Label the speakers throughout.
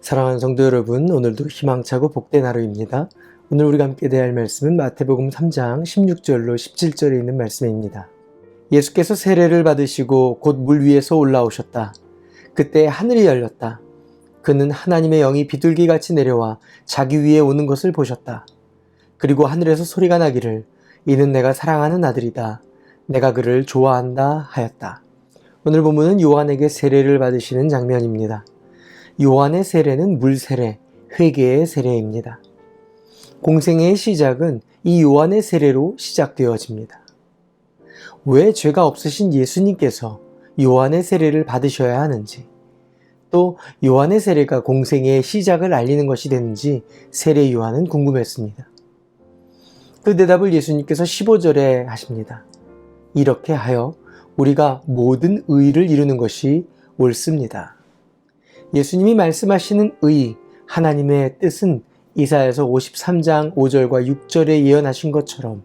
Speaker 1: 사랑하는 성도 여러분, 오늘도 희망차고 복된 하루입니다. 오늘 우리가 함께 대할 말씀은 마태복음 3장 16절로 17절에 있는 말씀입니다. 예수께서 세례를 받으시고 곧 물 위에서 올라오셨다. 그때 하늘이 열렸다. 그는 하나님의 영이 비둘기 같이 내려와 자기 위에 오는 것을 보셨다. 그리고 하늘에서 소리가 나기를 이는 내가 사랑하는 아들이다. 내가 그를 좋아한다 하였다. 오늘 본문은 요한에게 세례를 받으시는 장면입니다. 요한의 세례는 물 세례, 회개의 세례입니다. 공생의 시작은 이 요한의 세례로 시작되어집니다. 왜 죄가 없으신 예수님께서 요한의 세례를 받으셔야 하는지, 또 요한의 세례가 공생의 시작을 알리는 것이 되는지 세례 요한은 궁금했습니다. 그 대답을 예수님께서 15절에 하십니다. 이렇게 하여 우리가 모든 의를 이루는 것이 옳습니다. 예수님이 말씀하시는 의, 하나님의 뜻은 이사에서 53장 5절과 6절에 예언하신 것처럼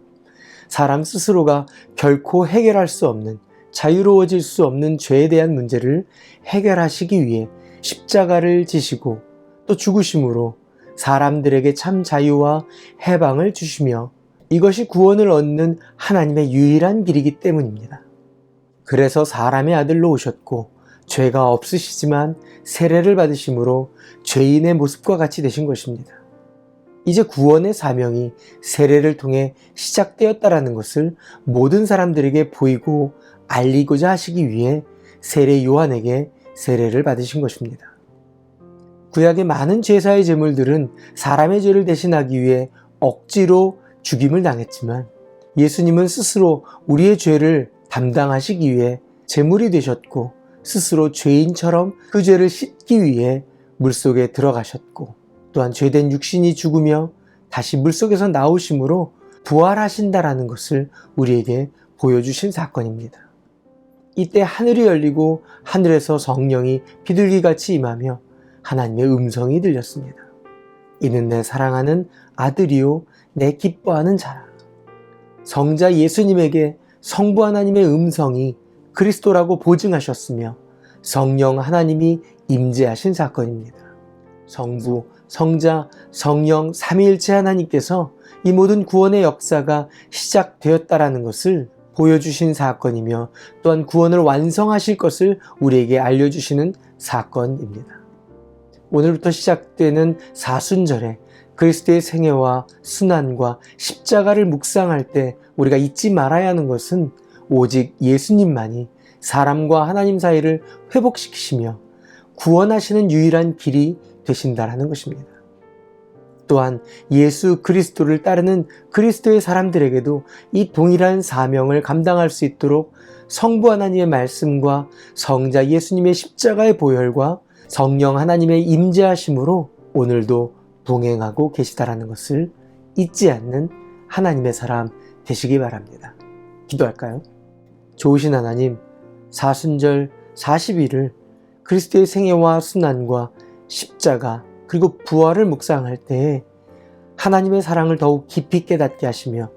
Speaker 1: 사람 스스로가 결코 해결할 수 없는 자유로워질 수 없는 죄에 대한 문제를 해결하시기 위해 십자가를 지시고 또 죽으심으로 사람들에게 참 자유와 해방을 주시며 이것이 구원을 얻는 하나님의 유일한 길이기 때문입니다. 그래서 사람의 아들로 오셨고 죄가 없으시지만 세례를 받으심으로 죄인의 모습과 같이 되신 것입니다. 이제 구원의 사명이 세례를 통해 시작되었다라는 것을 모든 사람들에게 보이고 알리고자 하시기 위해 세례 요한에게 세례를 받으신 것입니다. 구약의 많은 제사의 제물들은 사람의 죄를 대신하기 위해 억지로 죽임을 당했지만 예수님은 스스로 우리의 죄를 담당하시기 위해 제물이 되셨고 스스로 죄인처럼 그 죄를 씻기 위해 물속에 들어가셨고 또한 죄된 육신이 죽으며 다시 물속에서 나오심으로 부활하신다라는 것을 우리에게 보여주신 사건입니다. 이때 하늘이 열리고 하늘에서 성령이 비둘기같이 임하며 하나님의 음성이 들렸습니다. 이는 내 사랑하는 아들이요 내 기뻐하는 자라. 성자 예수님에게 성부 하나님의 음성이 그리스도라고 보증하셨으며 성령 하나님이 임재하신 사건입니다. 성부, 성자, 성령 삼위일체 하나님께서 이 모든 구원의 역사가 시작되었다라는 것을 보여주신 사건이며 또한 구원을 완성하실 것을 우리에게 알려주시는 사건입니다. 오늘부터 시작되는 사순절에 그리스도의 생애와 순환과 십자가를 묵상할 때 우리가 잊지 말아야 하는 것은 오직 예수님만이 사람과 하나님 사이를 회복시키시며 구원하시는 유일한 길이 되신다라는 것입니다. 또한 예수 그리스도를 따르는 그리스도의 사람들에게도 이 동일한 사명을 감당할 수 있도록 성부 하나님의 말씀과 성자 예수님의 십자가의 보혈과 성령 하나님의 임재하심으로 오늘도 동행하고 계시다라는 것을 잊지 않는 하나님의 사람 되시기 바랍니다. 기도할까요? 좋으신 하나님, 사순절 40일을 그리스도의 생애와 순환과 십자가 그리고 부활을 묵상할 때에 하나님의 사랑을 더욱 깊이 깨닫게 하시며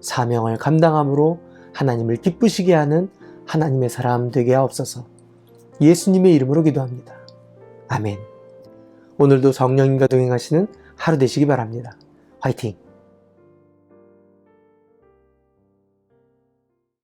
Speaker 1: 사명을 감당함으로 하나님을 기쁘시게 하는 하나님의 사람 되게 하옵소서. 예수님의 이름으로 기도합니다. 아멘. 오늘도 성령님과 동행하시는 하루 되시기 바랍니다. 화이팅!